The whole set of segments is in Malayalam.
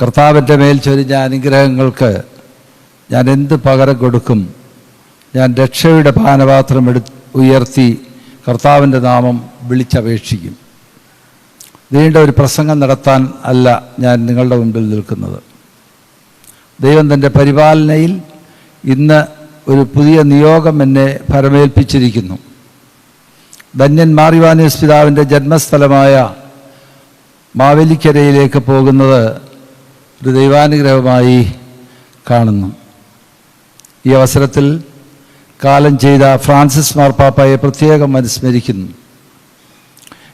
കർത്താവിന്റെ മേൽ ചൊരിഞ്ഞ അനുഗ്രഹങ്ങൾക്ക് ഞാൻ എന്ത് പകരം കൊടുക്കും? ഞാൻ രക്ഷയുടെ പാനപാത്രം എടു ഉയർത്തി കർത്താവിന്റെ നാമം വിളിച്ചപേക്ഷിക്കും. നീണ്ട ഒരു പ്രസംഗം നടത്താൻ അല്ല ഞാൻ നിങ്ങളുടെ മുമ്പിൽ നിൽക്കുന്നത്. ദൈവം തന്റെ പരിപാലനയിൽ ഇന്ന് ഒരു പുതിയ നിയോഗം എന്നെ ഫരമേൽപ്പിച്ചിരിക്കുന്നു ധന്യൻ മാറിവാനീസ് പിതാവിന്റെ ജന്മസ്ഥലമായ മാവേലിക്കരയിലേക്ക് പോകുന്നത് ഒരു ദൈവാനുഗ്രഹമായി കാണുന്നു. ഈ അവസരത്തിൽ കാലം ചെയ്ത ഫ്രാൻസിസ് മാർപ്പാപ്പയെ പ്രത്യേകം അനുസ്മരിക്കുന്നു.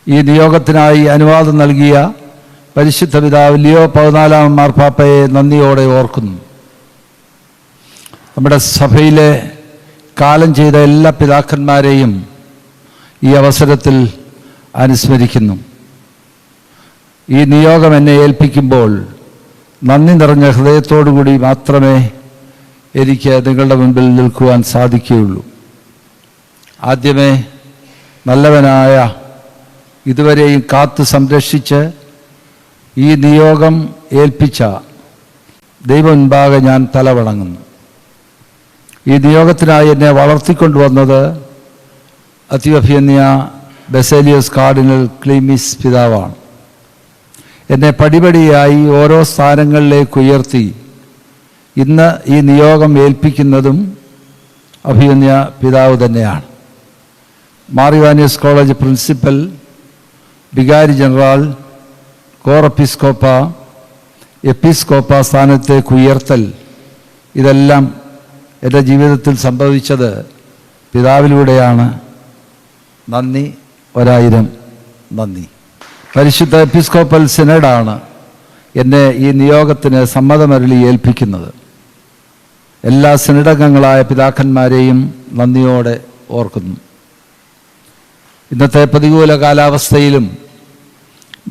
ഈ നിയോഗത്തിനായി അനുവാദം നൽകിയ പരിശുദ്ധ പിതാവ് ലിയോ പതിനാലാം മാർപ്പാപ്പയെ നന്ദിയോടെ ഓർക്കുന്നു. നമ്മുടെ സഭയിലെ കാലം ചെയ്ത എല്ലാ പിതാക്കന്മാരെയും ഈ അവസരത്തിൽ അനുസ്മരിക്കുന്നു. ഈ നിയോഗം എന്നെ ഏൽപ്പിക്കുമ്പോൾ നന്ദി നിറഞ്ഞ ഹൃദയത്തോടുകൂടി മാത്രമേ എനിക്ക് നിങ്ങളുടെ മുൻപിൽ നിൽക്കുവാൻ സാധിക്കുകയുള്ളൂ. ആദ്യമേ നല്ലവനായ ഇതുവരെയും കാത്തു സംരക്ഷിച്ച് ഈ നിയോഗം ഏൽപ്പിച്ച ദൈവം മുൻപാകെ ഞാൻ തലവണങ്ങുന്നു. ഈ നിയോഗത്തിനായി എന്നെ വളർത്തിക്കൊണ്ടുവന്നത് അത്യഭിയന്യ ബെസേലിയസ് കാർഡിനൽ ക്ലീമിസ് പിതാവാണ്. എന്നെ പടിപടിയായി ഓരോ സ്ഥാനങ്ങളിലേക്ക് ഉയർത്തി. ഇന്ന് ഈ നിയോഗം ഏൽപ്പിക്കുന്നതും അഭിയന്യ പിതാവ് തന്നെയാണ്. മാറിവാനിയസ് കോളേജ് പ്രിൻസിപ്പൽ വികാരി ജനറൽ കോർ എപ്പിസ്കോപ്പ എപ്പിസ്കോപ്പ സ്ഥാനത്തേക്ക് ഉയർത്തൽ. ഇതെല്ലാം എന്റെ ജീവിതത്തിൽ സംഭവിച്ചത് പിതാവിലൂടെയാണ്. നന്ദി ഒരായിരം നന്ദി. പരിശുദ്ധ എപ്പിസ്കോപ്പൽ സിനഡാണ് എന്നെ ഈ നിയോഗത്തിന് സമ്മതമരളി ഏൽപ്പിക്കുന്നത്. എല്ലാ സിനഡംഗങ്ങളായ പിതാക്കന്മാരെയും നന്ദിയോടെ ഓർക്കുന്നു. ഇന്നത്തെ പ്രതികൂല കാലാവസ്ഥയിലും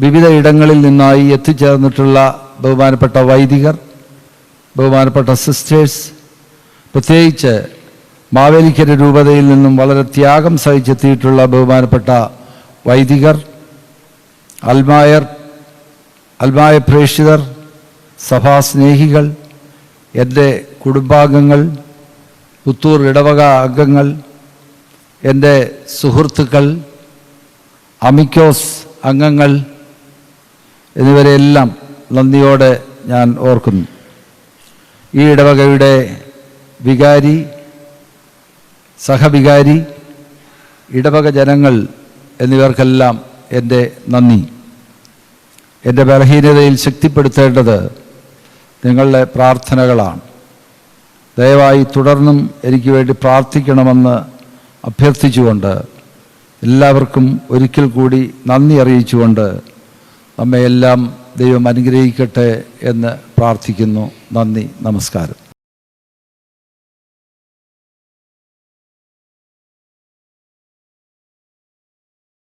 വിവിധ ഇടങ്ങളിൽ നിന്നായി എത്തിച്ചേർന്നിട്ടുള്ള ബഹുമാനപ്പെട്ട വൈദികർ ബഹുമാനപ്പെട്ട സിസ്റ്റേഴ്സ് പ്രത്യേകിച്ച് മാവേലിക്കര രൂപതയിൽ നിന്നും വളരെ ത്യാഗം സഹിച്ചെത്തിയിട്ടുള്ള ബഹുമാനപ്പെട്ട വൈദികർ അൽമായർ അൽമായ പ്രേക്ഷിതർ സഭാസ്നേഹികൾ എന്റെ കുടുംബാംഗങ്ങൾ പുത്തൂർ ഇടവക അംഗങ്ങൾ എന്റെ സുഹൃത്തുക്കൾ അമിക്കോസ് അംഗങ്ങൾ എന്നിവരെല്ലാം നന്ദിയോടെ ഞാൻ ഓർക്കുന്നു. ഈ ഇടവകയുടെ വികാരി സഹവികാരി ഇടവക ജനങ്ങൾ എന്നിവർക്കെല്ലാം എന്റെ നന്ദി. എന്റെ ബലഹീനതയിൽ ശക്തിപ്പെടുത്തേണ്ടത് നിങ്ങളുടെ പ്രാർത്ഥനകളാണ്. ദയവായി തുടർന്നും എനിക്ക് വേണ്ടി പ്രാർത്ഥിക്കണമെന്ന് അഭ്യർത്ഥിച്ചുകൊണ്ട് എല്ലാവർക്കും ഒരിക്കൽ കൂടി നന്ദി അറിയിച്ചുകൊണ്ട് നമ്മയെല്ലാം ദൈവം അനുഗ്രഹിക്കട്ടെ എന്ന് പ്രാർത്ഥിക്കുന്നു. നന്ദി. നമസ്കാരം.